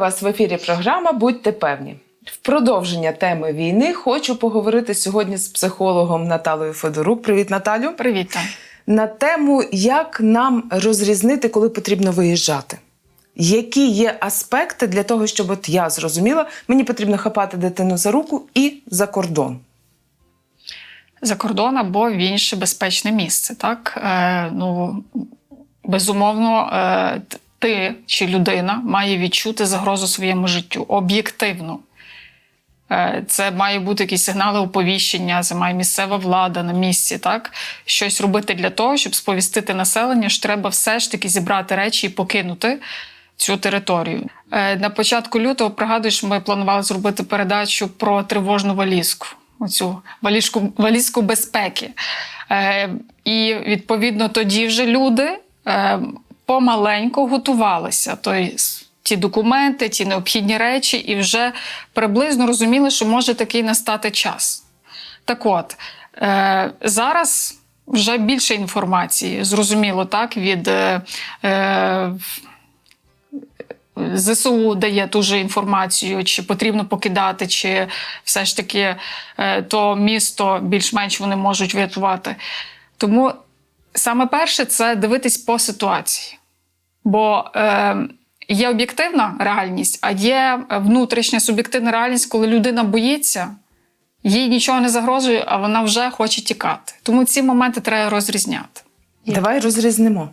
Вас в ефірі. Програма Будьте певні. В продовження теми війни хочу поговорити сьогодні з психологом Наталою Федорук. Привіт, Наталю. Привіт. На тему, як нам розрізнити, коли потрібно виїжджати. Які є аспекти для того, щоб от я зрозуміла, мені потрібно хапати дитину за руку і за кордон. За кордон або в інше безпечне місце. Так? Е, ну, безумовно, е, ти чи людина має відчути загрозу своєму життю об'єктивно. Е, Це має бути якісь сигнали оповіщення, це має місцева влада на місці, так? Щось робити для того, щоб сповістити населення, що треба все ж таки зібрати речі і покинути цю територію. Е, На початку лютого, пригадуєш, ми планували зробити передачу про тривожну валізку, оцю валізку, валізку безпеки. Е, І відповідно тоді вже люди помаленьку готувалися. Тобто ті документи, ті необхідні речі, і вже приблизно розуміли, що може такий настати час. Так от, е, зараз вже більше інформації, зрозуміло, так, від е, е, ЗСУ дає ту же інформацію, чи потрібно покидати, чи все ж таки е, то місто більш-менш вони можуть врятувати. Тому саме перше це дивитись по ситуації. Бо е, є об'єктивна реальність, а є внутрішня суб'єктивна реальність, коли людина боїться, їй нічого не загрожує, а вона вже хоче тікати. Тому ці моменти треба розрізняти. Давай розрізнимо.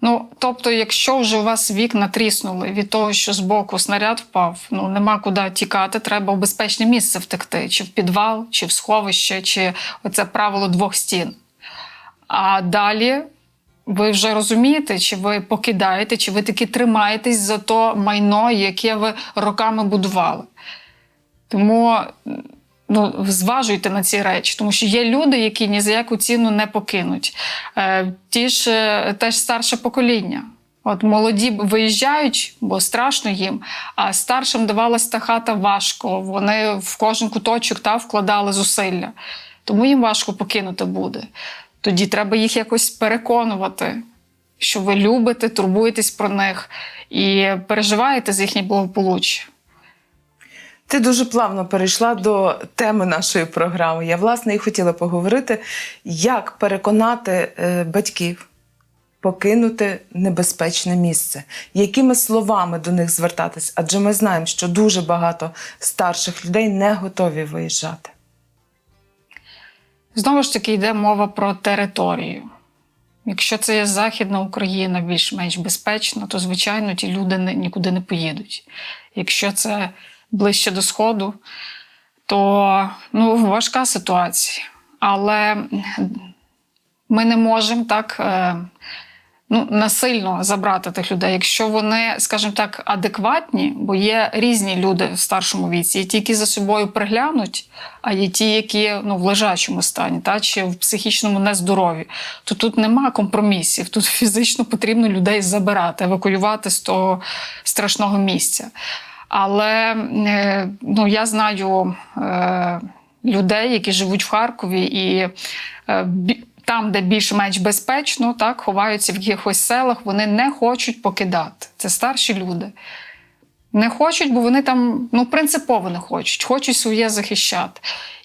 Ну, тобто, якщо вже у вас вікна тріснули від того, що збоку снаряд впав, ну нема куди тікати, треба в безпечне місце втекти, чи в підвал, чи в сховище, чи оце правило двох стін. А далі ви вже розумієте, чи ви покидаєте, чи ви таки тримаєтесь за то майно, яке ви роками будували. Тому ну, зважуйте на ці речі, тому що є люди, які ні за яку ціну не покинуть. Е, ті ж е, теж старше покоління. От молоді виїжджають, бо страшно їм, а старшим давалась та хата важко. Вони в кожен куточок та вкладали зусилля. Тому їм важко покинути буде. Тоді треба їх якось переконувати, що ви любите, турбуєтесь про них і переживаєте за їхнє благополуччя. Ти дуже плавно перейшла до теми нашої програми. Я, власне, і хотіла поговорити, як переконати е, батьків покинути небезпечне місце, якими словами до них звертатись, адже ми знаємо, що дуже багато старших людей не готові виїжджати. Знову ж таки, йде мова про територію. Якщо це є Західна Україна більш-менш безпечна, то, звичайно, ті люди нікуди не поїдуть. Якщо це ближче до Сходу, то ну, важка ситуація. Але ми не можемо так е, ну, насильно забрати тих людей, якщо вони, скажімо так, адекватні, бо є різні люди в старшому віці. Є ті, які за собою приглянуть, а є ті, які ну, в лежачому стані, та, чи в психічному нездоров'ї. То тут нема компромісів. Тут фізично потрібно людей забирати, евакуювати з того страшного місця. Але е, ну, я знаю е, людей, які живуть в Харкові, і е, там, де більш-менш безпечно, так, ховаються в якихось селах, вони не хочуть покидати. Це старші люди. Не хочуть, бо вони там ну, принципово не хочуть, хочуть своє захищати.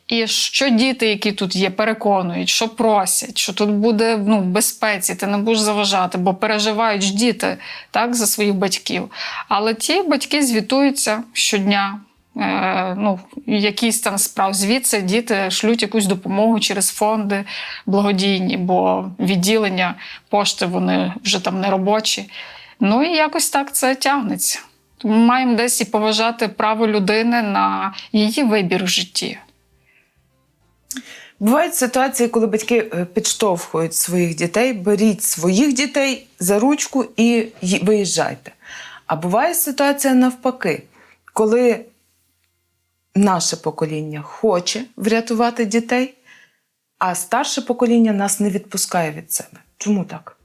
І що діти, які тут є, переконують, що просять, що тут буде ну, в безпеці, ти не будеш заважати, бо переживають діти так, за своїх батьків. Але ті батьки звітуються щодня. Е, ну, якийсь там справ звідси діти шлють якусь допомогу через фонди благодійні, бо відділення пошти вони вже там не робочі. Ну і якось так це тягнеться. Ми маємо десь і поважати право людини на її вибір в житті. Бувають ситуації, коли батьки е, підштовхують своїх дітей, беріть своїх дітей за ручку і виїжджайте. А буває ситуація навпаки, коли наше покоління хоче врятувати дітей, а старше покоління нас не відпускає від себе. Чому так?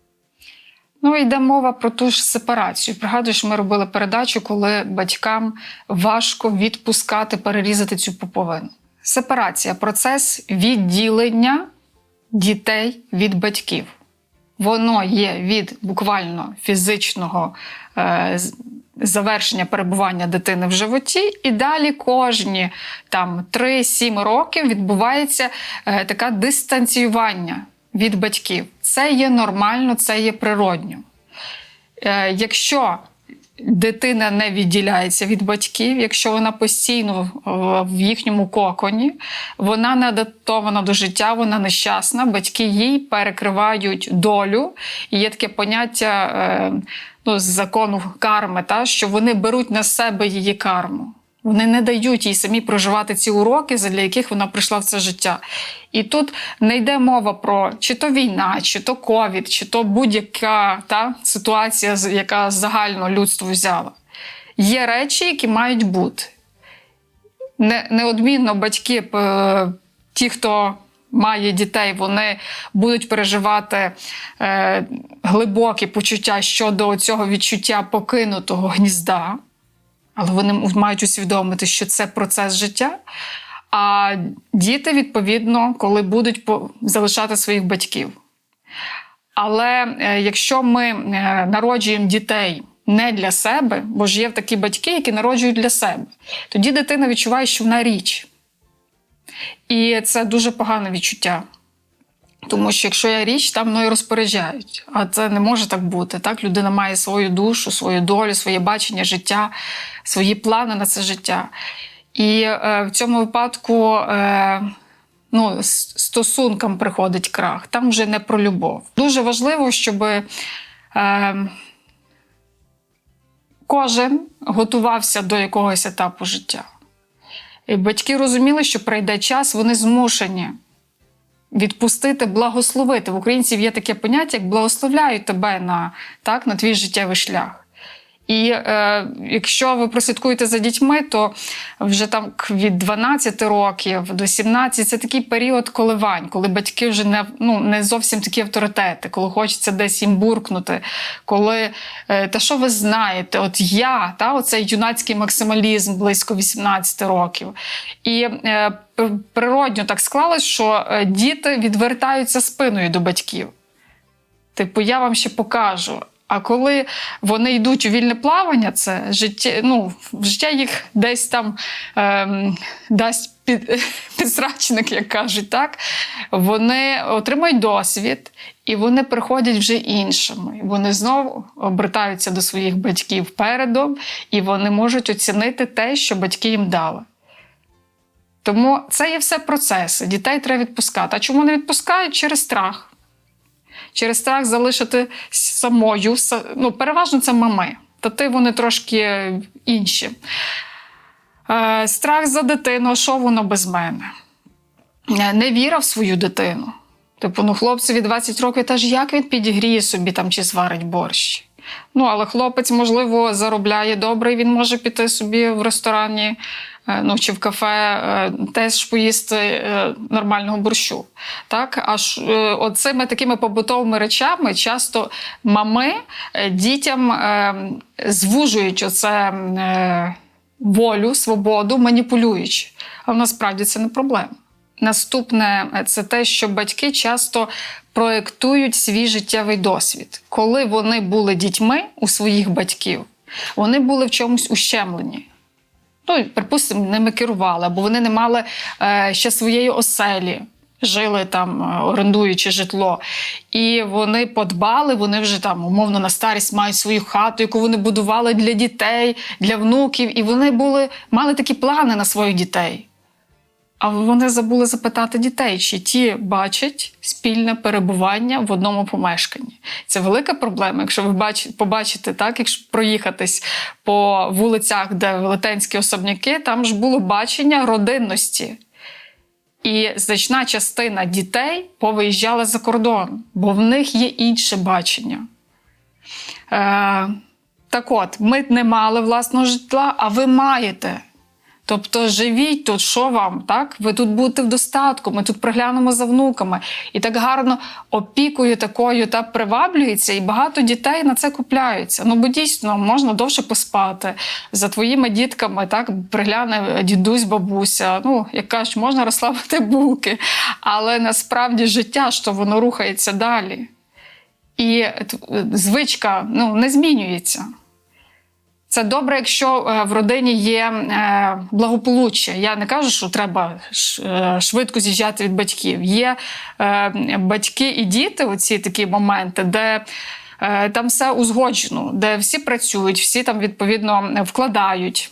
Ну, йде мова про ту ж сепарацію. Пригадуєш, ми робили передачу, коли батькам важко відпускати, перерізати цю пуповину. Сепарація процес відділення дітей від батьків. Воно є від буквально фізичного завершення перебування дитини в животі, і далі кожні там 3-7 років відбувається е, таке дистанціювання від батьків. Це є нормально, це є природньо. Е, якщо дитина не відділяється від батьків, якщо вона постійно е, в їхньому коконі, вона не адаптована до життя, вона нещасна, батьки їй перекривають долю. І є таке поняття е, ну, з закону карми, та, що вони беруть на себе її карму. Вони не дають їй самі проживати ці уроки, для яких вона прийшла в це життя. І тут не йде мова про чи то війна, чи то ковід, чи то будь-яка та, ситуація, яка загально людство взяла. Є речі, які мають бути. Не, неодмінно батьки, е, ті, хто має дітей, вони будуть переживати е, глибокі почуття щодо цього відчуття покинутого гнізда але вони мають усвідомити, що це процес життя. А діти, відповідно, коли будуть залишати своїх батьків. Але е, якщо ми е, народжуємо дітей не для себе, бо ж є такі батьки, які народжують для себе, тоді дитина відчуває, що вона річ. І це дуже погане відчуття. Тому що якщо я річ, там мною розпоряджають. А це не може так бути. Так? Людина має свою душу, свою долю, своє бачення життя, свої плани на це життя. І е, в цьому випадку е, ну, стосункам приходить крах. Там вже не про любов. Дуже важливо, щоб е, кожен готувався до якогось етапу життя. І батьки розуміли, що прийде час, вони змушені відпустити, благословити. В українців є таке поняття, як благословляють тебе на, так, на твій життєвий шлях. І е, якщо ви прослідкуєте за дітьми, то вже там від 12 років до 17 це такий період коливань, коли батьки вже не, ну, не зовсім такі авторитети, коли хочеться десь їм буркнути, коли е, та що ви знаєте, от я, та, оцей юнацький максималізм близько 18 років. І е, природньо так склалось, що е, діти відвертаються спиною до батьків. Типу, я вам ще покажу. А коли вони йдуть у вільне плавання, це життя, ну, життя їх десь там ем, дасть під, підсрачник, як кажуть, так? Вони отримують досвід і вони приходять вже іншими. Вони знову обертаються до своїх батьків передом, і вони можуть оцінити те, що батьки їм дали. Тому це є все процеси. Дітей треба відпускати. А чому не відпускають? Через страх через страх залишити самою. Ну, переважно це мами. Тати вони трошки інші. Е, страх за дитину, що воно без мене? Не віра в свою дитину. Типу, ну, хлопцеві 20 років теж як він підігріє собі там чи зварить борщ. Ну, але хлопець, можливо, заробляє добре, він може піти собі в ресторані е, ну, чи в кафе е, теж поїсти е, нормального борщу. Так? Аж оцими такими побутовими речами часто мами дітям звужують оце волю, свободу, маніпулюючи. А насправді це не проблема. Наступне е, це те, що батьки часто проєктують свій життєвий досвід. Коли вони були дітьми у своїх батьків, вони були в чомусь ущемлені. Ну, припустимо, ними керували, або вони не мали е, ще своєї оселі, жили там, е, орендуючи житло. І вони подбали, вони вже там, умовно, на старість мають свою хату, яку вони будували для дітей, для внуків. І вони були, мали такі плани на своїх дітей. А вони забули запитати дітей, чи ті бачать спільне перебування в одному помешканні. Це велика проблема. Якщо ви бач, побачите, так, якщо проїхатись по вулицях, де велетенські особняки, там ж було бачення родинності. І значна частина дітей повиїжджала за кордон, бо в них є інше бачення. Е, так от, ми не мали власного житла, а ви маєте. Тобто живіть тут, що вам, так? Ви тут будете в достатку, ми тут приглянемо за внуками. І так гарно опікою такою та приваблюється, і багато дітей на це купляються. Ну, бо дійсно можна довше поспати. За твоїми дітками так пригляне дідусь, бабуся. Ну, як кажуть, можна розслабити булки. Але насправді життя, що воно рухається далі. І звичка ну, не змінюється. Це добре, якщо е, в родині є е, благополуччя. Я не кажу, що треба е, швидко з'їжджати від батьків. Є батьки і діти, оці такі моменти, де там все узгоджено, де всі працюють, всі там відповідно вкладають.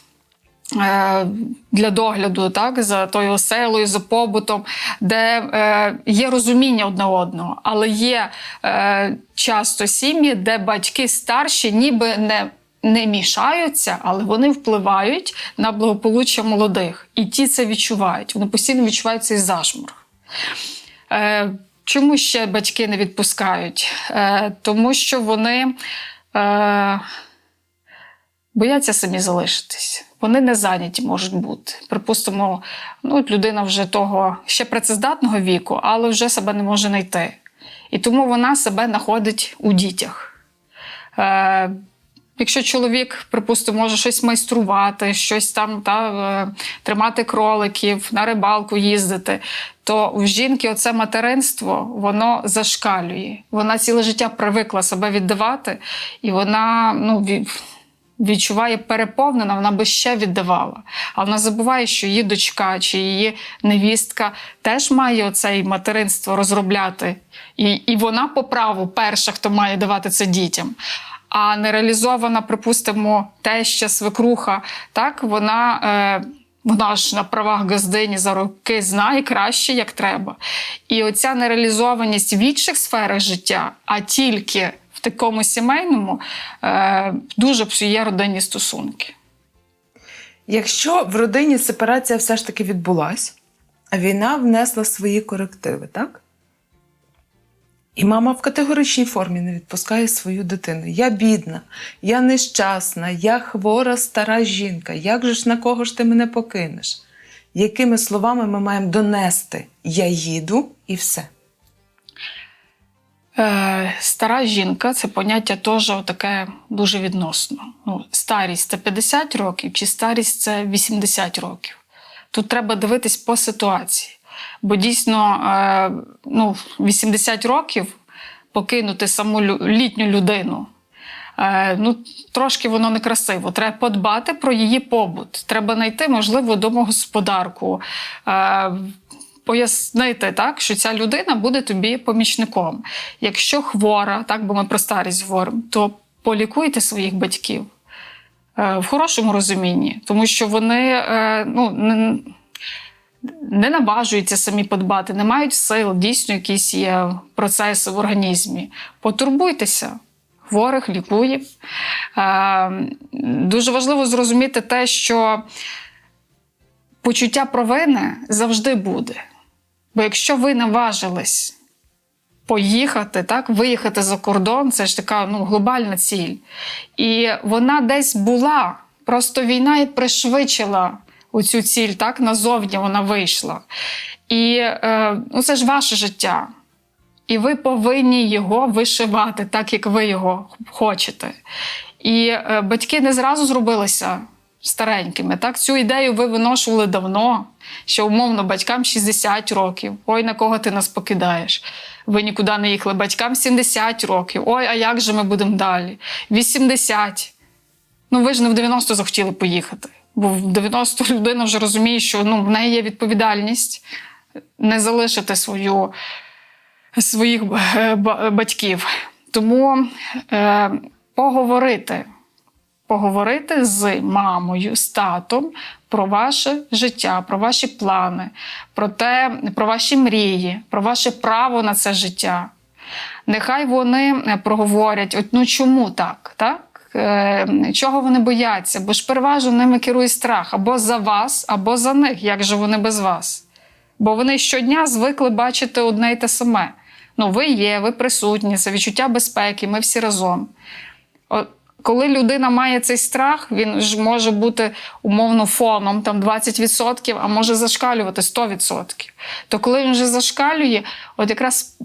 Для догляду, так, за тою оселою, за побутом, де е, є розуміння одне одного, але є е, часто сім'ї, де батьки старші ніби не не мішаються, але вони впливають на благополуччя молодих. І ті це відчувають. Вони постійно відчувають цей зашморг. Е, чому ще батьки не відпускають? Е, тому що вони е, бояться самі залишитись. Вони не зайняті можуть бути. Припустимо, ну, людина вже того ще працездатного віку, але вже себе не може знайти. І тому вона себе знаходить у дітях. Е, Якщо чоловік, припустимо, може щось майструвати, щось там та, е, тримати кроликів, на рибалку їздити, то в жінки оце материнство воно зашкалює. Вона ціле життя привикла себе віддавати, і вона ну, відчуває переповнена, вона би ще віддавала. А вона забуває, що її дочка чи її невістка теж має оце материнство розробляти. І, і вона по праву перша, хто має давати це дітям. А нереалізована, припустимо, теща, свекруха, так вона. Е, вона ж на правах газдині за роки знає краще, як треба. І оця нереалізованість в інших сферах життя, а тільки в такому сімейному, е, дуже псує родинні стосунки. Якщо в родині сепарація все ж таки відбулась, а війна внесла свої корективи, так? І мама в категоричній формі не відпускає свою дитину. Я бідна, я нещасна, я хвора стара жінка. Як же ж на кого ж ти мене покинеш? Якими словами ми маємо донести Я їду і все. Е, стара жінка це поняття теж таке дуже відносно. Ну, старість це 50 років, чи старість це 80 років. Тут треба дивитись по ситуації. Бо дійсно, е, ну, 80 років покинути саму літню людину. Е, ну, трошки воно некрасиво. Треба подбати про її побут. Треба знайти, можливо, домогосподарку, е, пояснити, так, що ця людина буде тобі помічником. Якщо хвора, так, бо ми про старість говоримо, то полікуйте своїх батьків в хорошому розумінні, тому що вони ну, не, наважуються самі подбати, не мають сил, дійсно якісь є процеси в організмі. Потурбуйтеся. Хворих, лікує. Е, дуже важливо зрозуміти те, що почуття провини завжди буде. Бо якщо ви наважились поїхати, так, виїхати за кордон, це ж така ну, глобальна ціль. І вона десь була. Просто війна і пришвидшила оцю ціль, так, назовні вона вийшла. І е, ну, це ж ваше життя. І ви повинні його вишивати так, як ви його хочете. І е, батьки не зразу зробилися старенькими. Так, цю ідею ви виношували давно, що умовно батькам 60 років. Ой, на кого ти нас покидаєш? Ви нікуди не їхали. Батькам 70 років. Ой, а як же ми будемо далі? 80. Ну, ви ж не в 90 захотіли поїхати. Бо в 90 людина вже розуміє, що ну, в неї є відповідальність не залишити свою своїх е, батьків. Тому е, поговорити, поговорити з мамою, з татом про ваше життя, про ваші плани, про те, про ваші мрії, про ваше право на це життя. Нехай вони е, проговорять, от ну чому так? так? Е, Чого вони бояться? Бо ж переважно ними керує страх або за вас, або за них. Як же вони без вас? Бо вони щодня звикли бачити одне й те саме. Ну, ви є, ви присутні, це відчуття безпеки, ми всі разом. От, коли людина має цей страх, він ж може бути умовно фоном там 20%, а може зашкалювати 100%. То коли він вже зашкалює, от якраз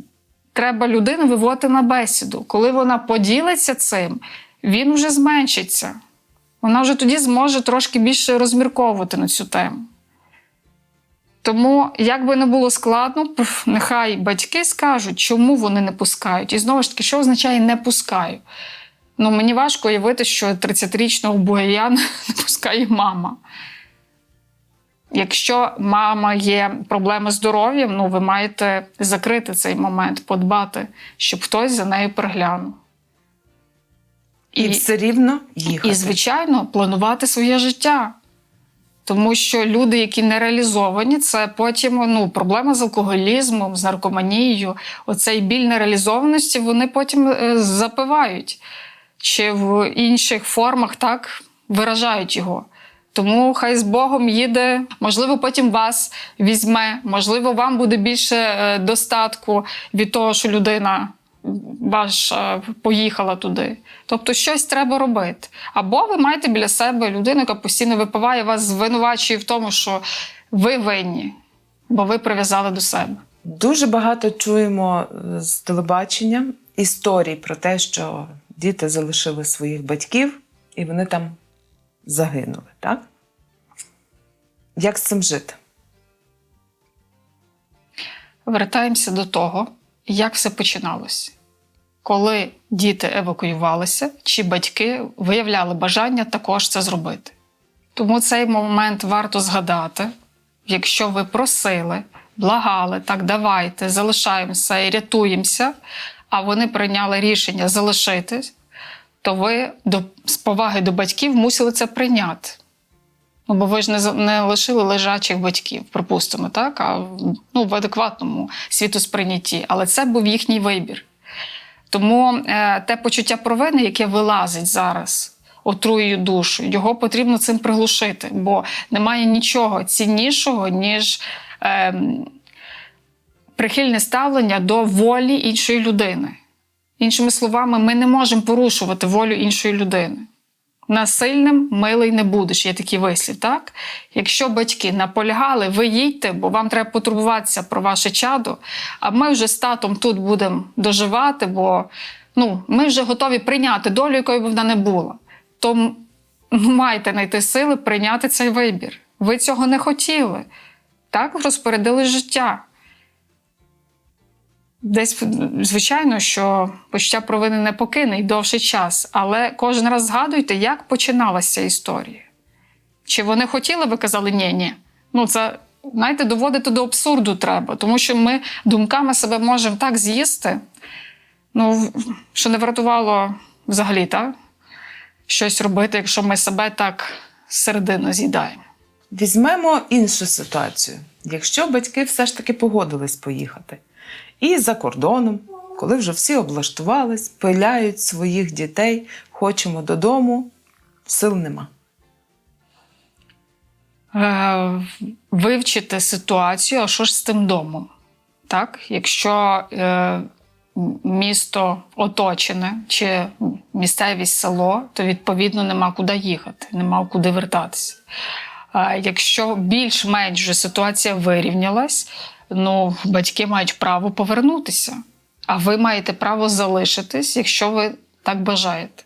треба людину виводити на бесіду. Коли вона поділиться цим, він вже зменшиться. Вона вже тоді зможе трошки більше розмірковувати на цю тему. Тому, як би не було складно, нехай батьки скажуть, чому вони не пускають. І знову ж таки, що означає не пускаю? Ну, мені важко уявити, що 30-річного бугаяна не пускає мама. Якщо мама є проблеми з здоров'ям, ну ви маєте закрити цей момент, подбати, щоб хтось за нею приглянув. І, все рівно їхати. І, звичайно, планувати своє життя. Тому що люди, які не реалізовані, це потім ну, проблема з алкоголізмом, з наркоманією. Оцей біль нереалізованості вони потім е, запивають чи в інших формах так виражають його. Тому хай з Богом їде, можливо, потім вас візьме, можливо, вам буде більше е, достатку від того, що людина ваша поїхала туди. Тобто щось треба робити. Або ви маєте біля себе людину, яка постійно випиває, вас звинувачує в тому, що ви винні, бо ви прив'язали до себе. Дуже багато чуємо е, з телебачення історій про те, що діти залишили своїх батьків і вони там загинули, так? Як з цим жити? Вертаємося до того, як все починалося. Коли діти евакуювалися, чи батьки виявляли бажання також це зробити. Тому цей момент варто згадати, якщо ви просили, благали, так давайте, залишаємося і рятуємося, а вони прийняли рішення залишитись, то ви до, з поваги до батьків мусили це прийняти. Ну, бо ви ж не, не лишили лежачих батьків, припустимо, так? А ну, в адекватному світосприйнятті. Але це був їхній вибір. Тому е, те почуття провини, яке вилазить зараз, отруює душу, його потрібно цим приглушити, бо немає нічого ціннішого, ніж е, прихильне ставлення до волі іншої людини. Іншими словами, ми не можемо порушувати волю іншої людини. Насильним милий не будеш, є такий вислів, так? Якщо батьки наполягали, ви їдьте, бо вам треба потурбуватися про ваше чадо, а ми вже з татом тут будемо доживати, бо ну, ми вже готові прийняти долю, якою б вона не була. То м- маєте знайти сили прийняти цей вибір. Ви цього не хотіли. Так розпорядили життя. Десь, звичайно, що почуття провини не покине й довший час, але кожен раз згадуйте, як починалася історія. Чи вони хотіли, ви казали ні, ні. Ну, це, знаєте, доводити до абсурду треба, тому що ми думками себе можемо так з'їсти, ну, що не врятувало взагалі, так? Щось робити, якщо ми себе так середину з'їдаємо. Візьмемо іншу ситуацію. Якщо батьки все ж таки погодились поїхати, і за кордоном, коли вже всі облаштувались, пиляють своїх дітей, хочемо додому, сил нема. е, вивчити ситуацію, а що ж з тим домом. Так? Якщо е, місто оточене чи місцевість село, то відповідно нема куди їхати, нема куди вертатися. Е, якщо більш-менш ситуація вирівнялась, ну, батьки мають право повернутися, а ви маєте право залишитись, якщо ви так бажаєте.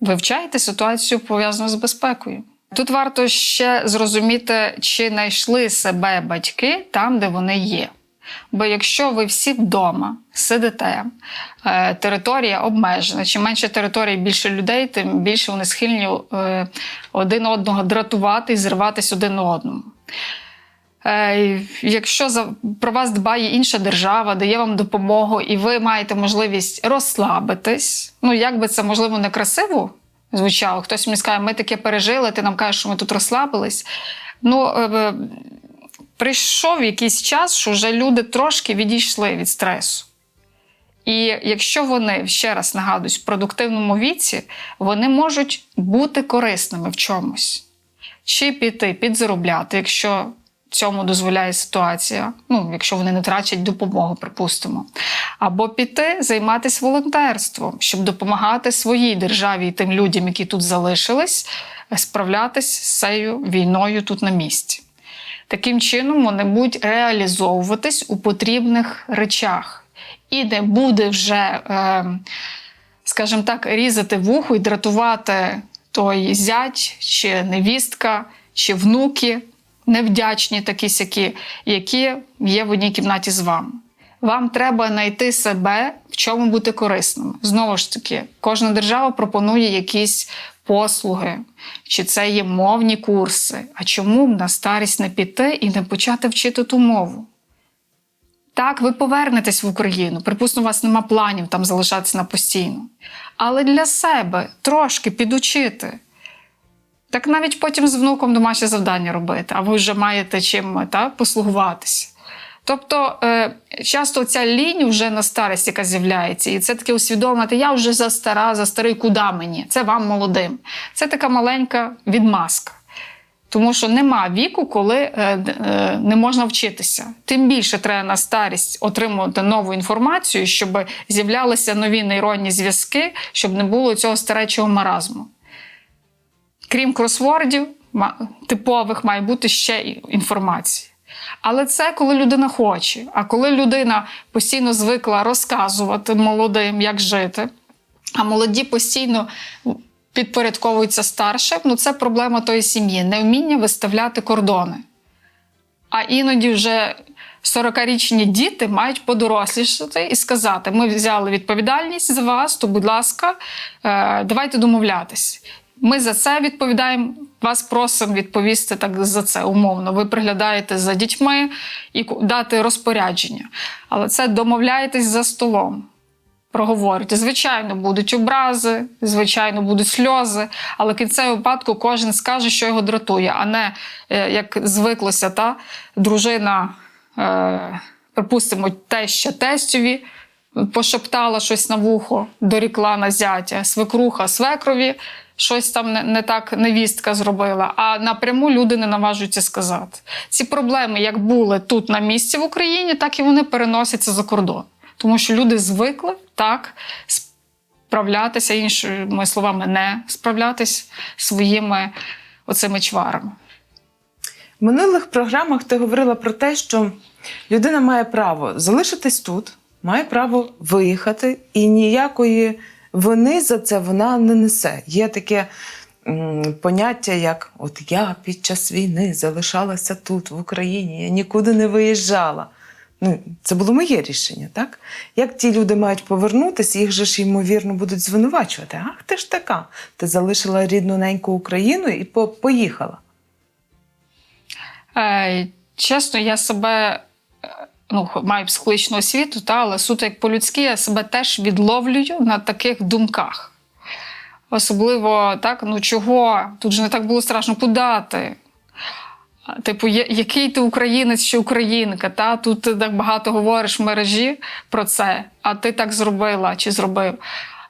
Вивчайте ситуацію пов'язану з безпекою. Тут варто ще зрозуміти, чи знайшли себе батьки там, де вони є. Бо якщо ви всі вдома сидите, е, територія обмежена, чим менше території, більше людей, тим більше вони схильні е, один одного дратувати і зриватись один одному. Е, Якщо про вас дбає інша держава, дає вам допомогу, і ви маєте можливість розслабитись, ну як би це можливо не красиво звучало, хтось мені скаже, ми таке пережили, ти нам кажеш, що ми тут розслабились. Ну, е, е, прийшов якийсь час, що вже люди трошки відійшли від стресу. І якщо вони, ще раз нагадуюсь, в продуктивному віці, вони можуть бути корисними в чомусь. Чи піти підзаробляти, якщо цьому дозволяє ситуація, ну, якщо вони не трачать допомогу, припустимо. Або піти займатися волонтерством, щоб допомагати своїй державі і тим людям, які тут залишились, справлятись з цією війною тут на місці. Таким чином вони будуть реалізовуватись у потрібних речах. І не буде вже, е, скажімо так, різати вухо і дратувати той зять, чи невістка, чи внуки, невдячні такі сякі, які є в одній кімнаті з вами. Вам треба знайти себе, в чому бути корисним. Знову ж таки, кожна держава пропонує якісь послуги, чи це є мовні курси. А чому б на старість не піти і не почати вчити ту мову? Так, ви повернетесь в Україну. Припустимо, у вас нема планів там залишатися на постійно. Але для себе трошки підучити. Так навіть потім з внуком домашнє завдання робити, а ви вже маєте чим та, послугуватися. Тобто е, часто ця лінь вже на старість, яка з'являється, і це таке усвідомити, я вже за стара, за старий, куди мені? Це вам молодим. Це така маленька відмазка. Тому що нема віку, коли е, е, не можна вчитися. Тим більше треба на старість отримувати нову інформацію, щоб з'являлися нові нейронні зв'язки, щоб не було цього старечого маразму. Крім кросвордів, типових має бути ще інформація. Але це коли людина хоче. А коли людина постійно звикла розказувати молодим, як жити, а молоді постійно підпорядковуються старшим, ну це проблема тої сім'ї, невміння виставляти кордони. А іноді вже 40-річні діти мають подорослішати і сказати: ми взяли відповідальність за вас, то, будь ласка, е, давайте домовлятись. Ми за це відповідаємо. Вас просимо відповісти так за це умовно. Ви приглядаєте за дітьми і дати розпорядження. Але це домовляєтесь за столом. Проговорюйте. Звичайно, будуть образи, звичайно, будуть сльози, але в кінцевому випадку кожен скаже, що його дратує, а не е, як звиклося, та дружина, е, припустимо, теща тестові пошептала щось на вухо, дорікла на зятя, свекруха свекрові, щось там не, не так невістка зробила. А напряму люди не наважуються сказати. Ці проблеми, як були тут на місці в Україні, так і вони переносяться за кордон. Тому що люди звикли так справлятися, іншими словами, не справлятись своїми оцими чварами. В минулих програмах ти говорила про те, що людина має право залишитись тут, має право виїхати, і ніякої вини за це вона не несе. Є таке поняття, як от я під час війни залишалася тут, в Україні, я нікуди не виїжджала. Ну, це було моє рішення, так? Як ті люди мають повернутися, їх же ж ймовірно будуть звинувачувати. Ах, ти ж така. Ти залишила рідну неньку Україну і по- поїхала. Е, чесно, я себе ну, маю психологічну освіту, та, але суто як по-людськи, я себе теж відловлюю на таких думках. Особливо, так, ну чого? Тут же не так було страшно подати. Типу, який ти українець чи українка? Та? Тут ти так багато говориш в мережі про це, а ти так зробила чи зробив.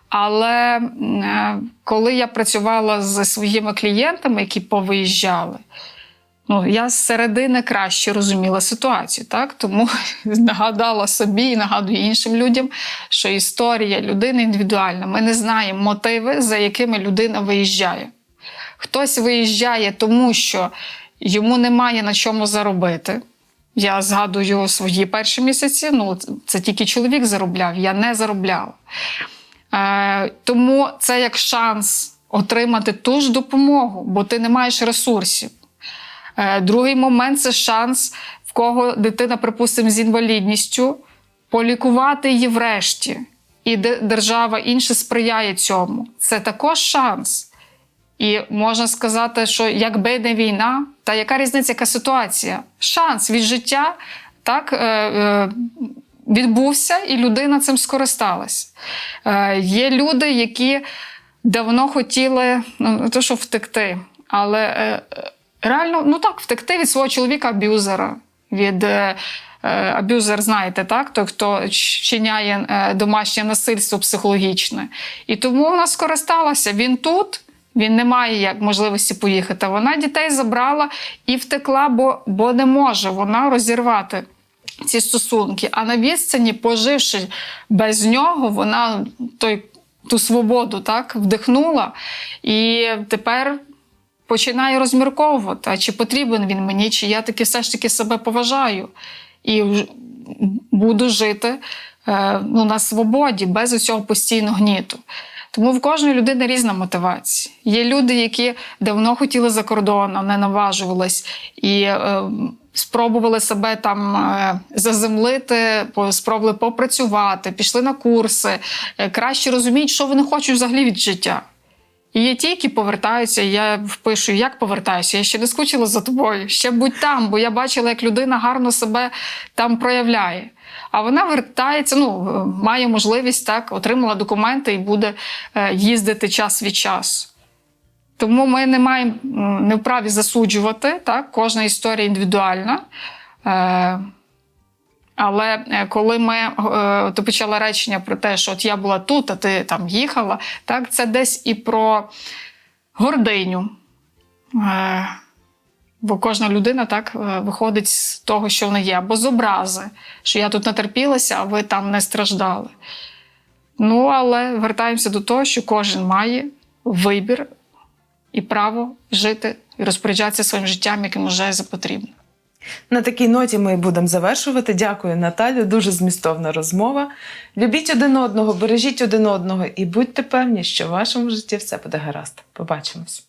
Але е, коли я працювала зі своїми клієнтами, які повиїжджали, ну, я з середини краще розуміла ситуацію, так? Тому нагадала собі і нагадую іншим людям, що історія людини індивідуальна. Ми не знаємо мотиви, за якими людина виїжджає. Хтось виїжджає, тому що йому немає на чому заробити. Я згадую свої перші місяці. Ну, це тільки чоловік заробляв, я не заробляла. Е, тому це як шанс отримати ту ж допомогу, бо ти не маєш ресурсів. Е, другий момент це шанс, в кого дитина, припустимо, з інвалідністю, полікувати її врешті. І держава інше сприяє цьому. Це також шанс. І можна сказати, що якби не війна, та яка різниця, яка ситуація? Шанс від життя так е, е, відбувся, і людина цим скористалась. Є люди, які давно хотіли ну, не то, що втекти, але реально, ну так, втекти від свого чоловіка-аб'юзера, від. Е, е, Аб'юзер, знаєте, так? Той, хто чиняє е, домашнє насильство психологічне. І тому вона скористалася. Він тут, він не має як можливості поїхати. Вона дітей забрала і втекла, бо, бо не може вона розірвати ці стосунки. А на відстані, поживши без нього, вона той, ту свободу так, вдихнула. І тепер починає розмірковувати, а чи потрібен він мені, чи я таки все ж таки себе поважаю. І буду жити е, ну, на свободі, без цього постійного гніту. Тому в кожної людини різна мотивація. Є люди, які давно хотіли за кордон, а не наважувались і е, спробували себе там е, заземлити, спробували попрацювати, пішли на курси, е, краще розуміють, що вони хочуть взагалі від життя. І є ті, які повертаються, і я впишу, як повертаюся. Я ще не скучила за тобою. Ще будь там, бо я бачила, як людина гарно себе там проявляє. А вона вертається, ну е, має можливість так, отримала документи і буде е, їздити час від часу. Тому ми не маємо не вправі засуджувати. Так? Кожна історія індивідуальна. Але е, коли ми е, ти почала речення про те, що от я була тут, а ти там їхала, так це десь і про гординю. Е, Бо кожна людина так виходить з того, що вона є, або з образи, що я тут натерпілася, а ви там не страждали. Ну, але вертаємося до того, що кожен має вибір і право жити і розпоряджатися своїм життям, яким вважає за потрібне. На такій ноті ми будемо завершувати. Дякую, Наталю. Дуже змістовна розмова. Любіть один одного, бережіть один одного і будьте певні, що в вашому житті все буде гаразд. Побачимось.